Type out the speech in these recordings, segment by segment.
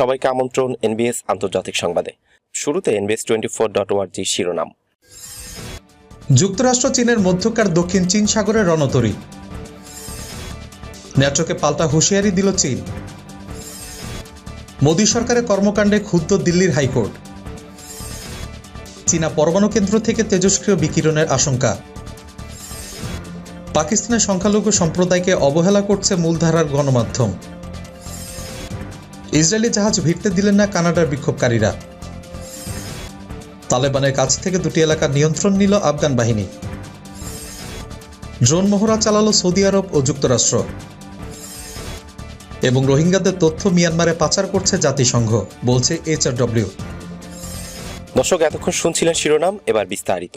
সবাইকে আমন্ত্রণ এনবিএস আন্তর্জাতিক সংবাদে। শুরুতে NBS twenty four dot org শিরোনাম। যুক্তরাষ্ট্র, চীনের মধ্যকার দক্ষিণ চীন সাগরের রণতরী। ন্যাটোকে পাল্টা হুঁশিয়ারি দিল চীন। মোদী সরকারের কর্মকাণ্ডে ক্ষুব্ধ দিল্লির হাইকোর্ট। চীনা পরমাণু কেন্দ্র থেকে তেজস্ক্রিয় বিকিরণের আশঙ্কা। পাকিস্তানের সংখ্যালঘু সম্প্রদায়কে অবহেলা করছে মূলধারার গণমাধ্যম। ইসরায়েলি জাহাজ ভিড়তে দিলেন না কানাডার বিক্ষোভকারীরা। তালেবানের কাছ থেকে দুটি এলাকার নিয়ন্ত্রণ নিল আফগান বাহিনী। ড্রোন মহড়া চালালো সৌদি আরব ও যুক্তরাষ্ট্র। এবং রোহিঙ্গাদের তথ্য মিয়ানমারে পাচার করছে জাতিসংঘ বলছে এইচআরডব্লিউ। দর্শক এতক্ষণ শুনছিলেন শিরোনাম এবার বিস্তারিত।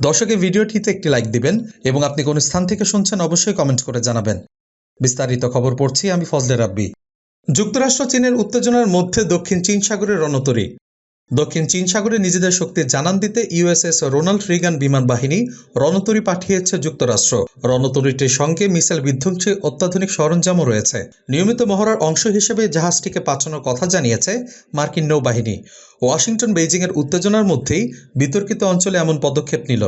দর্শকের ভিডিওটিতে একটি লাইক দিবেন এবং আপনি কোন স্থান থেকে শুনছেন অবশ্যই কমেন্ট করে জানাবেন। বিস্তারিত খবর পড়ছি আমি ফজলে রাব্বি। যুক্তরাষ্ট্র চীনের উত্তেজনার মধ্যে দক্ষিণ চীন সাগরের রণতরী। দক্ষিণ চীন সাগরে নিজেদের শক্তি জানান দিতে ইউএসএস রোনাল্ড রিগান বিমান বাহিনী রণতরী পাঠিয়েছে যুক্তরাষ্ট্র। রণতরীটির সঙ্গে মিসাইল বিধ্বংসী অত্যাধুনিক সরঞ্জামও রয়েছে। নিয়মিত মহড়ার অংশ হিসেবে জাহাজটিকে পাঠানোর কথা জানিয়েছে মার্কিন নৌবাহিনী। ওয়াশিংটন বেইজিংয়ের উত্তেজনার মধ্যেই বিতর্কিত অঞ্চলে এমন পদক্ষেপ নিল।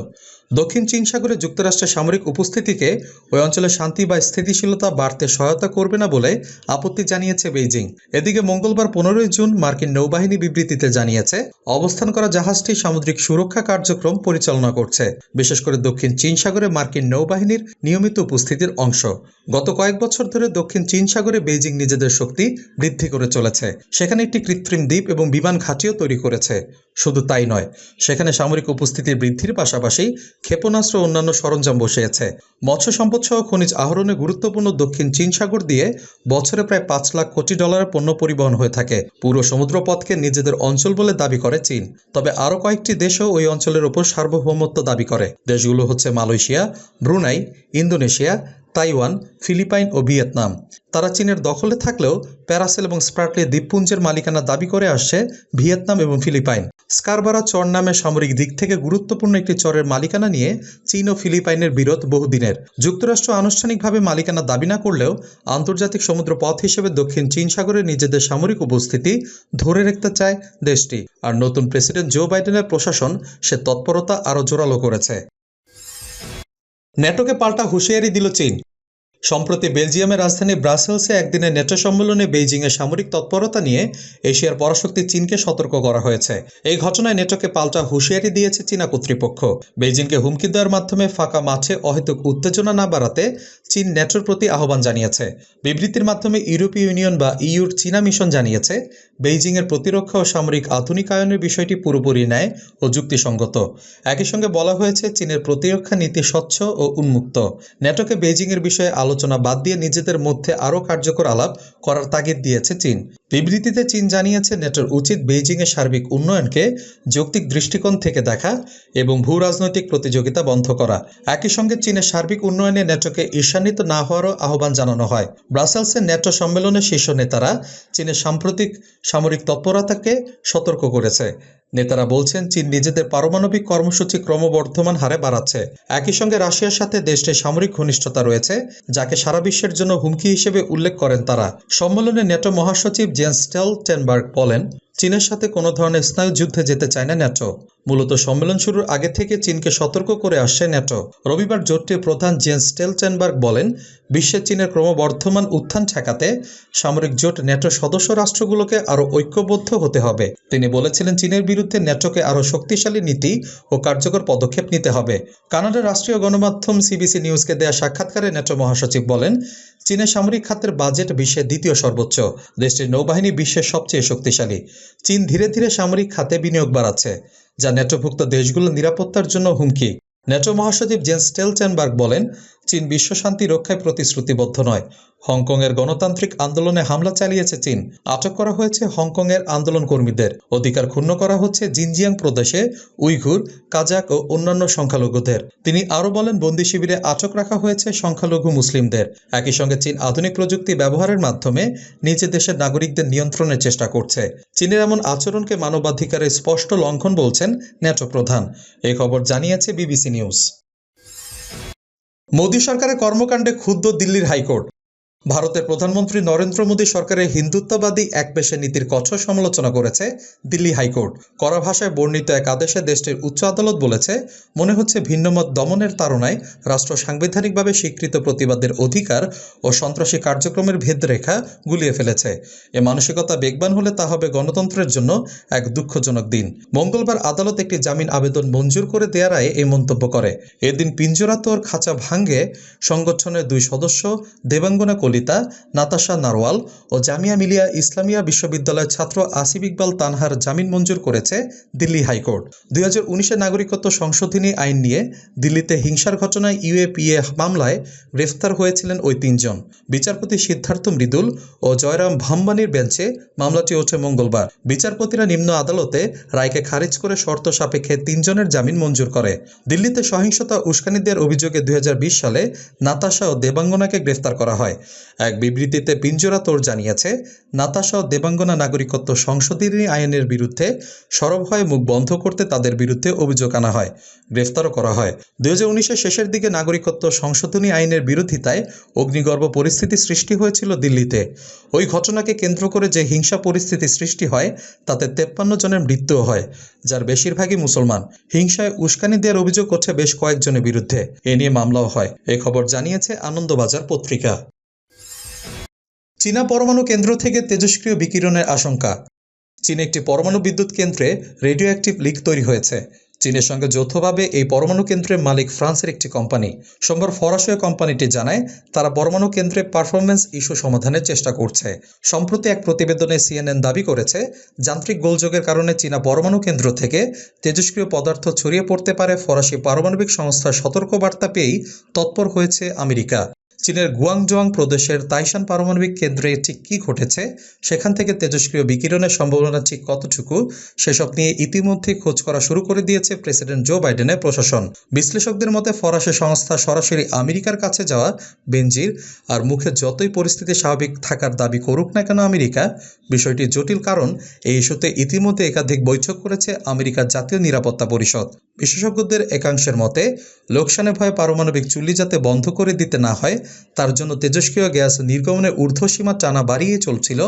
দক্ষিণ চীন সাগরে যুক্তরাষ্ট্রের সামরিক উপস্থিতিকে ওই অঞ্চলে শান্তি বা স্থিতিশীলতা বাড়তে সহায়তা করবে না বলে আপত্তি জানিয়েছে বেইজিং। এদিকে মঙ্গলবার পনেরোই জুন মার্কিন নৌবাহিনী বিবৃতিতে জানিয়েছে, অবস্থান করা জাহাজটি সামুদ্রিক সুরক্ষা কার্যক্রম পরিচালনা করছে। বিশেষ করে দক্ষিণ চীন সাগরে মার্কিন নৌবাহিনীর নিয়মিত উপস্থিতির অংশ। গত কয়েক বছর ধরে দক্ষিণ চীন সাগরে বেইজিং নিজেদের শক্তি বৃদ্ধি করে চলেছে। সেখানে একটি কৃত্রিম দ্বীপ এবং বিমান ঘাঁটিও তৈরি করেছে। শুধু তাই নয়, সেখানে সামরিক উপস্থিতির বৃদ্ধির পাশাপাশি ক্ষেপণাস্ত্র অন্যান্য সরঞ্জাম বসিয়েছে। মৎস্য সম্পদ সহ খনিজ আহরণে গুরুত্বপূর্ণ দক্ষিণ চীন সাগর দিয়ে বছরে প্রায় পাঁচ লাখ কোটি ডলারের পণ্য পরিবহন হয়ে থাকে। পুরো সমুদ্রপথকে নিজেদের অঞ্চল বলে দাবি করে চীন। তবে আরও কয়েকটি দেশও ওই অঞ্চলের ওপর সার্বভৌমত্ব দাবি করে। দেশগুলো হচ্ছে Malaysia, Brunei, Indonesia Taiwan, Philippines ও ভিয়েতনাম। তারা চীনের দখলে থাকলেও প্যারাসেল এবং স্পার্কলে দ্বীপপুঞ্জের মালিকানা দাবি করে আসছে ভিয়েতনাম এবং ফিলিপাইন। স্কারবারা চর নামে সামরিক দিক থেকে গুরুত্বপূর্ণ একটি চরের মালিকানা নিয়ে চীন ও ফিলিপাইনের বিরোধ বহুদিনের। যুক্তরাষ্ট্র আনুষ্ঠানিকভাবে মালিকানা দাবি না করলেও আন্তর্জাতিক সমুদ্র পথ হিসেবে দক্ষিণ চীন সাগরে নিজেদের সামরিক উপস্থিতি ধরে রাখতে চায় দেশটি। আর নতুন প্রেসিডেন্ট জো বাইডেনের প্রশাসন সে তৎপরতা আরও জোরালো করেছে। নেটোকে পাল্টা হুঁশিয়ারি দিল চীন। সম্প্রতি বেলজিয়ামের রাজধানী ব্রাসেলসে একদিনের নেটো সম্মেলনে বেইজিংয়ের সামরিক তৎপরতা নিয়ে এশিয়ার পরাশক্তি চীনকে সতর্ক করা হয়েছে। এই ঘটনায় নেটোকে পাল্টা হুঁশিয়ারি দিয়েছে চীনা কর্তৃপক্ষ। বেইজিংকে হুমকি দেওয়ার মাধ্যমে ফাঁকা মাঠে অহেতুক উত্তেজনা না বাড়াতে চীন নেটোর প্রতি আহ্বান জানিয়েছে। বিবৃতির মাধ্যমে ইউরোপীয় ইউনিয়ন বা ইউর চীনা মিশন জানিয়েছে, বেইজিংয়ের প্রতিরক্ষা ও সামরিক আধুনিকায়নের বিষয়টি পুরোপুরি ন্যায় ও যুক্তিসঙ্গত। একই সঙ্গে বলা হয়েছে, চীনের প্রতিরক্ষা নীতি স্বচ্ছ ও উন্মুক্ত। নেটোকে বেইজিংয়ের বিষয়ে আলোচনা বাদ দিয়ে নিজেদের মধ্যে আরও কার্যকর আলাপ করার তাগিদ দিয়েছে চীন। বিবৃতিতে চীন জানিয়েছে, নেটোর উচিত বেইজিংয়ের সার্বিক উন্নয়নকে যৌক্তিক দৃষ্টিকোণ থেকে দেখা এবং ভূ রাজনৈতিক প্রতিযোগিতা বন্ধ করা। একই সঙ্গে চীনের সার্বিক উন্নয়নে নেটোকে ঈর্ষান্বিত না হওয়ারও আহ্বান জানানো হয়। ব্রাসেলসের নেটো সম্মেলনে শীর্ষ নেতারা চীনের সাম্প্রতিক সামরিক তৎপরতাকে সতর্ক করেছে। নেতারা বলছেন, চীন নিজেদের পারমাণবিক কর্মসূচি ক্রমবর্ধমান হারে বাড়াচ্ছে। একই সঙ্গে রাশিয়ার সাথে দেশটির সামরিক ঘনিষ্ঠতা রয়েছে, যাকে সারা বিশ্বের জন্য হুমকি হিসেবে উল্লেখ করেন তারা। সম্মেলনে নেটো মহাসচিব জেন্স স্টেলটেনবার্গ বলেন চীনের সাথে কোনো ধরনের স্নায়ু যুদ্ধে যেতে চায় না ন্যাটো। মূলত সম্মেলন শুরুর আগে থেকে চীনকে সতর্ক করে আসছে ন্যাটো। রবিবার জোটটির প্রধান জেন্স স্টেলটেনবার্গ বলেন, বিশ্বে চীনের ক্রমবর্ধমান উত্থান ঠেকাতে সামরিক জোট ন্যাটো সদস্য রাষ্ট্রগুলোকে আরও ঐক্যবদ্ধ হতে হবে। তিনি বলেছিলেন, চীনের বিরুদ্ধে ন্যাটোকে আরও শক্তিশালী নীতি ও কার্যকর পদক্ষেপ নিতে হবে। কানাডার রাষ্ট্রীয় গণমাধ্যম সিবিসি নিউজকে দেয়া সাক্ষাৎকারে ন্যাটো মহাসচিব বলেন, চীনের সামরিক খাতের বাজেট বিশ্বের দ্বিতীয় সর্বোচ্চ। দেশটির নৌবাহিনী বিশ্বের সবচেয়ে শক্তিশালী। চীন ধীরে ধীরে সামরিক খাতে বিনিয়োগ বাড়াচ্ছে, যা নেটোভুক্ত দেশগুলোর নিরাপত্তার জন্য হুমকি। নেটো মহাসচিব জেন্স স্টেলচেনবার্গ বলেন চীন বিশ্ব শান্তি রক্ষায় প্রতিশ্রুতিবদ্ধ নয়। হংকংয়ের গণতান্ত্রিক আন্দোলনে হামলা চালিয়েছে চীন। আটক করা হয়েছে হংকংয়ের আন্দোলন কর্মীদের অধিকার ক্ষুণ্ণ করা হচ্ছে জিনজিয়াং প্রদেশে, উইঘুর, কাজাক ও অন্যান্য সংখ্যালঘুদের। তিনি আরও বলেন, বন্দি শিবিরে আটক রাখা হয়েছে সংখ্যালঘু মুসলিমদের। একই সঙ্গে চীন আধুনিক প্রযুক্তি ব্যবহারের মাধ্যমে নিজ দেশের নাগরিকদের নিয়ন্ত্রণের চেষ্টা করছে। চীনের এমন আচরণকে মানবাধিকারের স্পষ্ট লঙ্ঘন বলছেন ন্যাটো প্রধান। এই খবর জানিয়েছে বিবিসি নিউজ। মোদী সরকারের কর্মকাণ্ডে ক্ষুব্ধ দিল্লির হাইকোর্ট। ভারতের প্রধানমন্ত্রী নরেন্দ্র মোদী সরকারের হিন্দুত্ববাদী একপেশে নীতির কঠোর সমালোচনা করেছে দিল্লি হাইকোর্ট। কড়া ভাষায় বর্ণিত এক আদেশে দেশটির উচ্চ আদালত বলেছে, মনে হচ্ছে ভিন্নমত দমনের তাড়নায় রাষ্ট্র সাংবিধানিকভাবে স্বীকৃত প্রতিবাদের অধিকার ও সন্ত্রাসী কার্যক্রমের ভেদরেখা গুলিয়ে ফেলেছে। এ মানসিকতা বেগবান হলে তা হবে গণতন্ত্রের জন্য এক দুঃখজনক দিন। মঙ্গলবার আদালত একটি জামিন আবেদন মঞ্জুর করে দেওয়ার রায়ে এই মন্তব্য করে। এদিন পিঞ্জরাতোর খাঁচা ভাঙ্গে সংগঠনের দুই সদস্য দেবাঙ্গনা কলিতা নাতাশা নারওয়াল ও জামিয়া মিলিয়া ইসলামিয়া বিশ্ববিদ্যালয়ের ছাত্র আসিফ ইকবাল তানহার জামিন মঞ্জুর করেছে দিল্লি হাইকোর্ট। দুই হাজার উনিশের নাগরিকত্ব সংশোধনী আইন নিয়ে দিল্লিতে হিংসার ঘটনায় ইউএপিএ মামলায় গ্রেফতার হয়েছিলেন ওই তিনজন। বিচারপতি সিদ্ধার্থ মৃদুল ও জয়রাম ভাম্বানির বেঞ্চে মামলাটি ওঠে মঙ্গলবার। বিচারপতিরা নিম্ন আদালতে রায়কে খারিজ করে শর্ত সাপেক্ষে তিনজনের জামিন মঞ্জুর করে। দিল্লিতে সহিংসতা উস্কানি দেওয়ার অভিযোগে দুই হাজার বিশ সালে নাতাশা ও দেবাঙ্গনাকে গ্রেফতার করা হয়। এক বিবৃতিতে পিঞ্জরা তোর জানিয়েছে, নাতাশা দেবাঙ্গনা নাগরিকত্ব সংশোধনী আইনের বিরুদ্ধে সরব হয়ে মুখ বন্ধ করতে তাদের বিরুদ্ধে অভিযোগ আনা হয়, গ্রেফতারও করা হয়। দুই হাজার শেষের দিকে নাগরিকত্ব সংশোধনী আইনের বিরোধিতায় অগ্নিগর্ভ পরিস্থিতি সৃষ্টি হয়েছিল দিল্লিতে। ওই ঘটনাকে কেন্দ্র করে যে হিংসা পরিস্থিতি সৃষ্টি হয়, তাতে তেপ্পান্ন জনের মৃত্যুও হয়, যার বেশিরভাগই মুসলমান। হিংসায় উস্কানি দেওয়ার অভিযোগ করছে বেশ কয়েকজনের বিরুদ্ধে। এ নিয়ে মামলাও হয়। এ খবর জানিয়েছে আনন্দবাজার পত্রিকা। চীনা পরমাণু কেন্দ্র থেকে তেজস্ক্রিয় বিকিরণের আশঙ্কা। চীনে একটি পরমাণু বিদ্যুৎ কেন্দ্রে রেডিও অ্যাক্টিভ লিক তৈরি হয়েছে। চীনের সঙ্গে যৌথভাবে এই পরমাণু কেন্দ্রের মালিক ফ্রান্সের একটি কোম্পানি। সোমবার ফরাসি কোম্পানিটি জানায়, তারা পরমাণু কেন্দ্রে পারফরমেন্স ইস্যু সমাধানের চেষ্টা করছে। সম্প্রতি এক প্রতিবেদনে সিএনএন দাবি করেছে, যান্ত্রিক গোলযোগের কারণে চীনা পরমাণু কেন্দ্র থেকে তেজস্ক্রিয় পদার্থ ছড়িয়ে পড়তে পারে ফরাসি পারমাণবিক সংস্থার সতর্কবার্তা পেয়েই তৎপর হয়েছে আমেরিকা। চীনের গুয়াংজোয়াং প্রদেশের তাইশান পারমাণবিক কেন্দ্রে ঠিক কী ঘটেছে? সেখান থেকে তেজস্ক্রিয় বিকিরণের সম্ভাবনা ঠিক কতটুকু? সেসব নিয়ে ইতিমধ্যে খোঁজ করা শুরু করে দিয়েছে প্রেসিডেন্ট জো বাইডেনের প্রশাসন। বিশ্লেষকদের মতে, ফরাসি সংস্থা সরাসরি আমেরিকার কাছে যাওয়া বেনজির আর মুখে যতই পরিস্থিতি স্বাভাবিক থাকার দাবি করুক না কেন আমেরিকা, বিষয়টি জটিল কারণ এই ইস্যুতে ইতিমধ্যে একাধিক বৈঠক করেছে আমেরিকার জাতীয় নিরাপত্তা পরিষদ। বিশেষজ্ঞদের একাংশের মতে, লোকসানে ভয়ে পারমাণবিক চুল্লি যাতে বন্ধ করে দিতে না হয় তার জন্য তেজস্ক্রিয় গ্যাস নির্গমনের ঊর্ধ্বসীমা টানা বাড়িয়ে চলছিল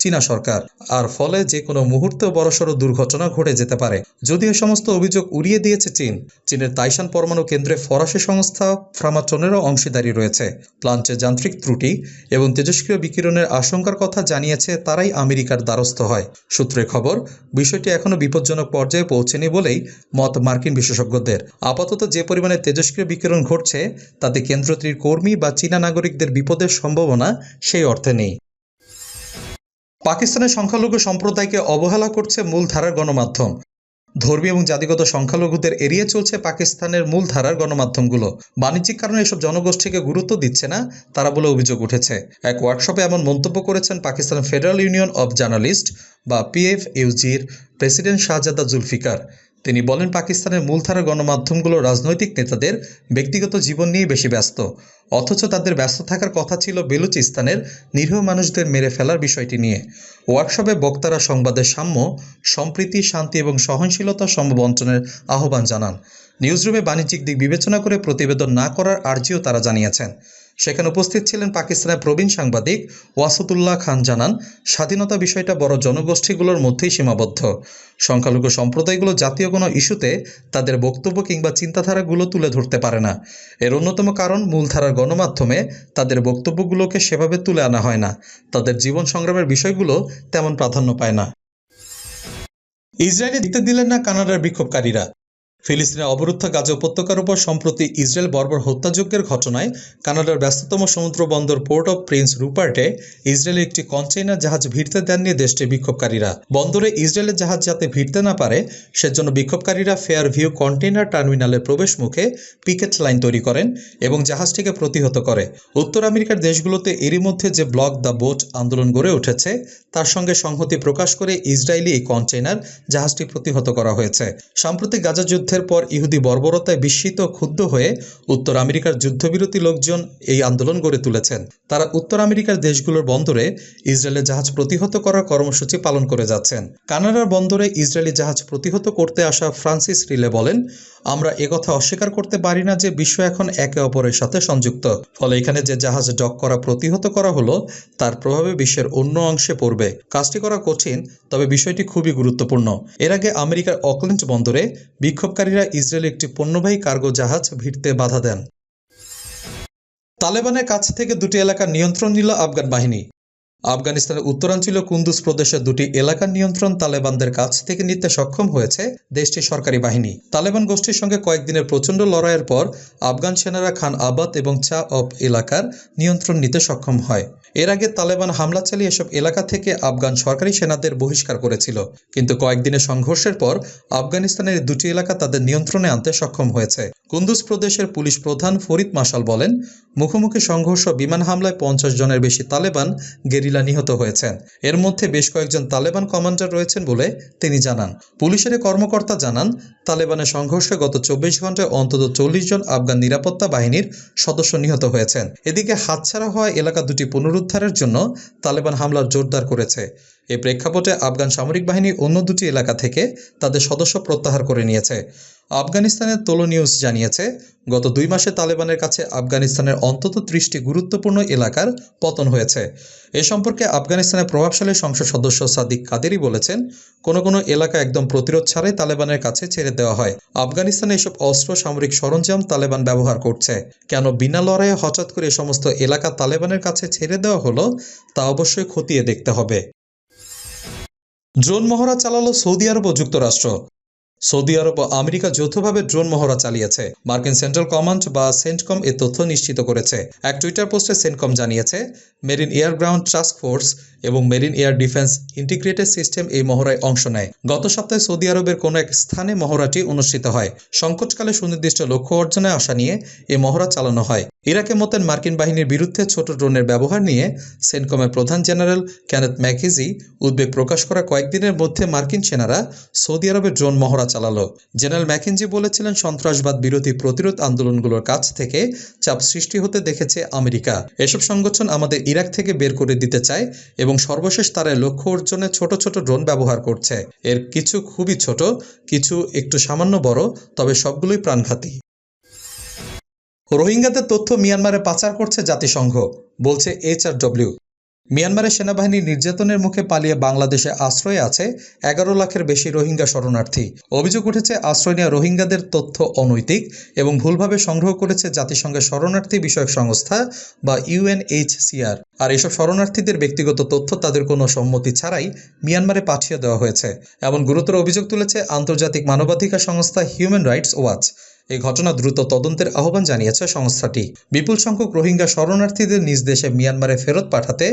চীনা সরকার, আর ফলে যে কোনো মুহূর্তে বড়সড় দুর্ঘটনা ঘটে যেতে পারে। যদিও সমস্ত অভিযোগ উড়িয়ে দিয়েছে চীন, চীনের তাইশান পরমাণু কেন্দ্রে ফরাসি সংস্থা ফ্রামাটনেরও অংশীদারি রয়েছে। প্লান্টে যান্ত্রিক ত্রুটি এবং তেজস্ক্রিয় বিকিরণের আশঙ্কার কথা জানিয়েছে তারাই আমেরিকার দ্বারস্থ হয়। সূত্রের খবর, বিষয়টি এখনও বিপজ্জনক পর্যায়ে পৌঁছেনি বলেই মত মার্কিন বিশেষজ্ঞদের। আপাতত যে পরিমাণে তেজস্ক্রিয় বিকিরণ ঘটছে, তাতে কেন্দ্রটির কর্মী বা চীনা নাগরিকদের বিপদের সম্ভাবনা সেই অর্থে নেই। পাকিস্তানের সংখ্যালঘু সম্প্রদায়কে অবহেলা করছে মূলধারার গণমাধ্যম। ধর্মীয় এবং জাতিগত সংখ্যালঘুদের এড়িয়ে চলছে পাকিস্তানের মূলধারার গণমাধ্যমগুলো। বাণিজ্যিক কারণে এসব জনগোষ্ঠীকে গুরুত্ব দিচ্ছে না, তারা বলে অভিযোগ উঠেছে। এক ওয়ার্কশপে এমন মন্তব্য করেছেন Pakistan federal union of journalist বা পিএফ ইউজির প্রেসিডেন্ট শাহজাদা জুলফিকার। তিনি বলেন, পাকিস্তানের মূলধারা গণমাধ্যমগুলো রাজনৈতিক নেতাদের ব্যক্তিগত জীবন নিয়ে বেশি ব্যস্ত। অথচ তাদের ব্যস্ত থাকার কথা ছিল বেলুচিস্তানের নিরীহ মানুষদের মেরে ফেলার বিষয়টি নিয়ে। ওয়ার্কশপে বক্তারা সংবাদের সাম্য, সম্প্রীতি, শান্তি এবং সহনশীলতা সম্বন্টনের আহ্বান জানান। নিউজরুমে বাণিজ্যিক দিক বিবেচনা করে প্রতিবেদন না করার আর্জিও তারা জানিয়েছেন। সেখানে উপস্থিত ছিলেন পাকিস্তানের প্রবীণ সাংবাদিক ওয়াসুতুল্লাহ খান জানান, স্বাধীনতা বিষয়টা বড় জনগোষ্ঠীগুলোর মধ্যেই সীমাবদ্ধ। সংখ্যালঘু সম্প্রদায়গুলো জাতীয় কোনো ইস্যুতে তাদের বক্তব্য কিংবা চিন্তাধারাগুলো তুলে ধরতে পারে না। এর অন্যতম কারণ মূলধারার গণমাধ্যমে তাদের বক্তব্যগুলোকে সেভাবে তুলে আনা হয় না। তাদের জীবন সংগ্রামের বিষয়গুলো তেমন প্রাধান্য পায় না। ইসরায়েলে দিতে দিলেন না কানাডার বিক্ষোভকারীরা। ফিলিস্তিনের অবরুদ্ধ গাজা উপত্যকার উপর সম্প্রতি ইসরায়েল বর্বর হত্যাযজ্ঞের ঘটনায় কানাডার ব্যস্ততম সমুদ্র বন্দর পোর্ট অফ প্রিন্স রুপার্টে ইসরায়েলের একটি কন্টেইনার জাহাজ ভিড়তে দেননি দেশটির বিক্ষোভকারীরা। বন্দরে ইসরায়েলের জাহাজ যাতে ভিড়তে না পারে, সেজন্য বিক্ষোভকারীরা ফেয়ার ভিউ কন্টেইনার টার্মিনালের প্রবেশ মুখে পিকেট লাইন তৈরি করেন এবং জাহাজটিকে প্রতিহত করে। উত্তর আমেরিকার দেশগুলোতে এরই মধ্যে যে ব্লক দ্য বোট আন্দোলন গড়ে উঠেছে, তার সঙ্গে সংহতি প্রকাশ করে ইসরায়েলি এই কন্টেইনার জাহাজটি প্রতিহত করা হয়েছে। সাম্প্রতিক গাজা যুদ্ধের পর ইহুদি বর্বরতায় বিস্মিত ক্ষুব্ধ হয়ে উত্তর আমেরিকার যুদ্ধবিরতি লোকজন এই আন্দোলন গড়ে তুলেছেন। তারা উত্তর আমেরিকার দেশগুলোর বন্দরে ইসরায়েলের জাহাজ প্রতিহত করার কর্মসূচি পালন করে যাচ্ছেন। কানাডার বন্দরে ইসরায়েলি জাহাজ প্রতিহত করতে আসা ফ্রান্সিস রিলে বলেন আমরা একথা অস্বীকার করতে পারি না যে বিশ্ব এখন একে অপরের সাথে সংযুক্ত। ফলে এখানে যে জাহাজ ডক করা প্রতিহত করা হলো, তার প্রভাবে বিশ্বের অন্য অংশে পড়বে। কাজটি করা কঠিন, তবে বিষয়টি খুবই গুরুত্বপূর্ণ। এর আগে আমেরিকার অকল্যান্ড বন্দরে বিক্ষোভকারীরা ইসরায়েলের একটি পণ্যবাহী কার্গো জাহাজ ভিড়তে বাধা দেন। তালেবানের কাছ থেকে দুটি এলাকার নিয়ন্ত্রণ নিল আফগান বাহিনী। আফগানিস্তানের উত্তরাঞ্চলীয় কুন্দুজ প্রদেশের দুটি এলাকার নিয়ন্ত্রণ তালেবানদের কাছ থেকে নিতে সক্ষম হয়েছে দেশটির সরকারি বাহিনী। তালেবান গোষ্ঠীর সঙ্গে কয়েকদিনের প্রচণ্ড লড়াইয়ের পর আফগান সেনারা খান আবাদ এবং চা অফ এলাকার নিয়ন্ত্রণ নিতে সক্ষম হয়। এর আগে তালেবান হামলা চালিয়ে এসব এলাকা থেকে আফগান সরকারি সেনাদের বহিষ্কার করেছিল। কিন্তু কয়েকদিনের সংঘর্ষের পর আফগানিস্তানের দুটি এলাকা তাদের নিয়ন্ত্রণে আনতে সক্ষম হয়েছে। কুন্দুজ প্রদেশের পুলিশ প্রধান ফরিদ মাসাল বলেন, মুখোমুখি সংঘর্ষ বিমান হামলায় পঞ্চাশ জনের বেশি তালেবান গেরিলা নিহত হয়েছেন। এর মধ্যে বেশ কয়েকজন তালেবান কমান্ডার রয়েছেন বলে তিনি জানান। পুলিশের কর্মকর্তা জানান, তালেবানের সংঘর্ষে গত চব্বিশ ঘন্টায় অন্তত চল্লিশ জন আফগান নিরাপত্তা বাহিনীর সদস্য নিহত হয়েছেন। এদিকে হাতছাড়া হওয়া এলাকা দুটি পুনরুদ্ধারের জন্য তালেবান হামলার জোরদার করেছে। এ প্রেক্ষাপটে আফগান সামরিক বাহিনী অন্য দুটি এলাকা থেকে তাদের সদস্য প্রত্যাহার করে নিয়েছে। আফগানিস্তানের তোলো নিউজ জানিয়েছে, গত দুই মাসে তালেবানের কাছে আফগানিস্তানের অন্তত ত্রিশটি গুরুত্বপূর্ণ এলাকার পতন হয়েছে। এ সম্পর্কে আফগানিস্তানের প্রভাবশালী সংসদ সদস্য সাদিক কাদেরি বলেছেন, কোনো কোনো এলাকা একদম প্রতিরোধ ছাড়াই তালেবানের কাছে ছেড়ে দেওয়া হয়। আফগানিস্তানে এসব অস্ত্র সামরিক সরঞ্জাম তালেবান ব্যবহার করছে। কেন বিনা লড়াইয়ে হঠাৎ করে সমস্ত এলাকা তালেবানের কাছে ছেড়ে দেওয়া হলো, তা অবশ্যই খতিয়ে দেখতে হবে। ড্রোন মহড়া চালালো সৌদি আরব ও যুক্তরাষ্ট্র। সৌদি আরব ও আমেরিকা যৌথভাবে ড্রোন মহড়া চালিয়েছে। মার্কিন সেন্ট্রাল কমান্ড বা সেন্টকম এ তথ্য নিশ্চিত করেছে। এক টুইটার পোস্টে সেন্টকম জানিয়েছে, marine air ground task force এবং marine air defence integrated system এই মহড়ায় অংশ নেয়। গত সপ্তাহে সৌদি আরবের কোনো এক স্থানে মহড়াটি অনুষ্ঠিত হয়। সংকটকালে সুনির্দিষ্ট লক্ষ্য অর্জনের আশা নিয়ে এই মহড়া চালানো হয়। ইরাকে মতেন মার্কিন বাহিনীর বিরুদ্ধে ছোট ড্রোনের ব্যবহার নিয়ে সেন্টকমের প্রধান জেনারেল ক্যানেথ ম্যাকেজি উদ্বেগ প্রকাশ করা কয়েকদিনের মধ্যে মার্কিন সেনারা সৌদি আরবে ড্রোন মহড়া চালালো। জেনারেল ম্যাকেনজি বলেছিলেন, সন্ত্রাসবাদ বিরোধী প্রতিরোধ আন্দোলনগুলোর কাছ থেকে চাপ সৃষ্টি হতে দেখেছে আমেরিকা। এসব সংগঠন আমাদের ইরাক থেকে বের করে দিতে চায় এবং সর্বশেষ তারা লক্ষ্য অর্জনে ছোট ছোট ড্রোন ব্যবহার করছে। এর কিছু খুবই ছোট, কিছু একটু সামান্য বড়, তবে সবগুলোই প্রাণঘাতী। রোহিঙ্গাদের তথ্য মিয়ানমারে পাচার করছে জাতিসংঘ, বলছে এইচআরডব্লিউ মিয়ানমারের সেনাবাহিনীর নির্যাতনের মুখে পালিয়ে বাংলাদেশে আশ্রয়ে আছে এগারো লাখের বেশি রোহিঙ্গা শরণার্থী। অভিযোগ উঠেছে, আশ্রয় নেওয়া রোহিঙ্গাদের তথ্য অনৈতিক এবং ভুলভাবে সংগ্রহ করেছে জাতিসংঘের শরণার্থী বিষয়ক সংস্থা বা ইউএনএইচসিআর আর এসব শরণার্থীদের ব্যক্তিগত তথ্য তাদের কোনো সম্মতি ছাড়াই মিয়ানমারে পাঠিয়ে দেওয়া হয়েছে। এমন গুরুতর অভিযোগ তুলেছে আন্তর্জাতিক মানবাধিকার সংস্থা হিউম্যান রাইটস ওয়াচ। এই ঘটনা দ্রুত তদন্তের আহ্বান জানিয়েছে সংস্থাটি। বিপুল সংখ্যক রোহিঙ্গা শরণার্থীদের নিজ দেশে মিয়ানমারে ফেরত পাঠাতে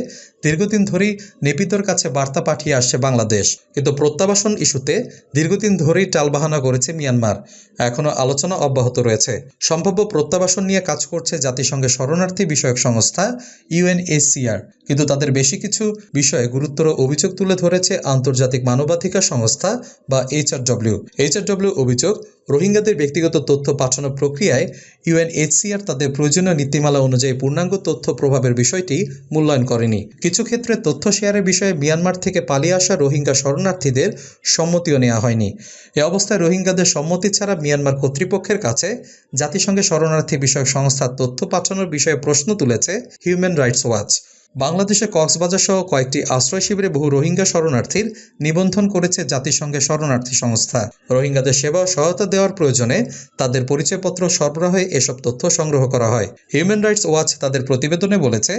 দীর্ঘদিন ধরেই নেপিতর কাছে বার্তা পাঠিয়ে আসছে বাংলাদেশ। কিন্তু প্রত্যাবাসন ইস্যুতে দীর্ঘদিন ধরেই টালবাহানা করেছে মিয়ানমার। এখনও আলোচনা অব্যাহত রয়েছে। সম্ভাব্য প্রত্যাবাসন নিয়ে কাজ করছে জাতিসংঘের শরণার্থী বিষয়ক সংস্থা ইউএনএসিআর কিন্তু তাদের বেশি কিছু বিষয়ে গুরুতর অভিযোগ তুলে ধরেছে আন্তর্জাতিক মানবাধিকার সংস্থা বা এইচআরডব্লিউ। এইচআরডব্লিউ অভিযোগ রোহিঙ্গাদের ব্যক্তিগত তথ্য পাঠানোর প্রক্রিয়ায় ইউএনএইচসিআর তাদের প্রয়োজনীয় নীতিমালা অনুযায়ী পূর্ণাঙ্গ তথ্য প্রভাবের বিষয়টি মূল্যায়ন করেনি। কিছু ক্ষেত্রে তথ্য শেয়ারের বিষয়ে মিয়ানমার থেকে পালিয়ে আসা রোহিঙ্গা শরণার্থীদের সম্মতিও নেওয়া হয়নি। এ অবস্থায় রোহিঙ্গাদের সম্মতি ছাড়া মিয়ানমার কর্তৃপক্ষের কাছে জাতিসংঘের শরণার্থী বিষয়ক সংস্থার তথ্য পাঠানোর বিষয়ে প্রশ্ন তুলেছে হিউম্যান রাইটস ওয়াচ। বাংলাদেশে কক্সবাজার সহ কয়েকটি আশ্রয় শিবিরে বহু রোহিঙ্গা শরণার্থীর নিবন্ধন করেছে জাতিসংঘের শরণার্থী সংস্থা। রোহিঙ্গাদের সেবা ও সহায়তা দেওয়ার প্রয়োজনে তাদের পরিচয়পত্র সরবরাহে এসব তথ্য সংগ্রহ করা হয়। হিউম্যান রাইটস ওয়াচ তাদের প্রতিবেদনে বলেছে,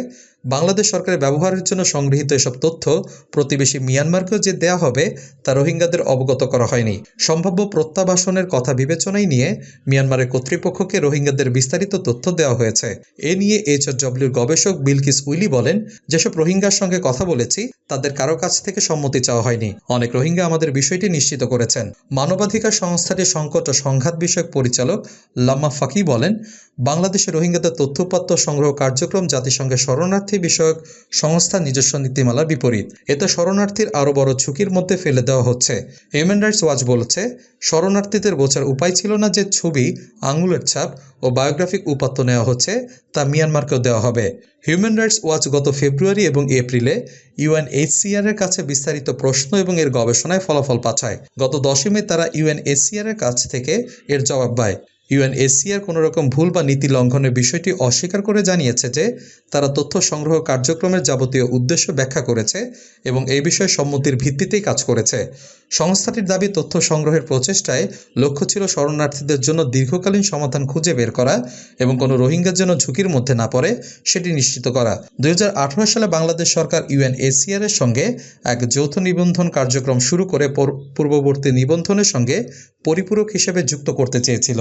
বাংলাদেশ সরকারের ব্যবহারের জন্য সংগৃহীত এসব তথ্য প্রতিবেশী মিয়ানমারকেও যে দেয়া হবে, তা রোহিঙ্গাদের অবগত করা হয়নি। সম্ভাব্য প্রত্যাবাসনের কথা বিবেচনায় নিয়ে মিয়ানমারের কর্তৃপক্ষকে রোহিঙ্গাদের বিস্তারিত তথ্য দেওয়া হয়েছে। এ নিয়ে এইচআরডব্লিউর গবেষক বিলকিস উইলি বলেন যেসব রোহিঙ্গার সঙ্গে কথা বলেছি, তাদের কারও কাছ থেকে সম্মতি চাওয়া হয়নি। অনেক রোহিঙ্গা আমাদের বিষয়টি নিশ্চিত করেছেন। মানবাধিকার সংস্থাটির সংকট ও সংঘাত বিষয়ক পরিচালক লাম্মা ফাকি বলেন বাংলাদেশে রোহিঙ্গাদের তথ্যপাত্র সংগ্রহ কার্যক্রম জাতিসংঘের শরণার্থী বিষয়ক সংস্থার নিজস্ব নীতিমালার বিপরীত। এতে শরণার্থীর আরও বড় ঝুঁকির মধ্যে ফেলে দেওয়া হচ্ছে। হিউম্যান রাইটস ওয়াচ বলেছে, শরণার্থীদের বোঝার উপায় ছিল না যে ছবি আঙুলের ছাপ ও বায়োগ্রাফিক উপাত্ত নেওয়া হচ্ছে তা মিয়ানমারকেও দেওয়া হবে। হিউম্যান রাইটস ওয়াচ গত ফেব্রুয়ারি এবং এপ্রিলে ইউএনএইচসিআর এর কাছে বিস্তারিত প্রশ্ন এবং এর গবেষণায় ফলাফল পাঠায়। গত দশমে তারা ইউএনএইচসিআর এর কাছ থেকে এর জবাব পায়। ইউএনএসিআর কোনো রকম ভুল বা নীতি লঙ্ঘনের বিষয়টি অস্বীকার করে জানিয়েছে যে, তারা তথ্য সংগ্রহ কার্যক্রমের যাবতীয় উদ্দেশ্য ব্যাখ্যা করেছে এবং এই বিষয়ে সম্মতির ভিত্তিতেই কাজ করেছে। সংস্থাটির দাবি, তথ্য সংগ্রহের প্রচেষ্টায় লক্ষ্য ছিল শরণার্থীদের জন্য দীর্ঘকালীন সমাধান খুঁজে বের করা এবং কোনো রোহিঙ্গার জন্য ঝুঁকির মধ্যে না পড়ে সেটি নিশ্চিত করা। দুই হাজার আঠারো সালে বাংলাদেশ সরকার ইউএনএসিআর এর সঙ্গে এক যৌথ নিবন্ধন কার্যক্রম শুরু করে পূর্ববর্তী নিবন্ধনের সঙ্গে পরিপূরক হিসেবে যুক্ত করতে চেয়েছিল।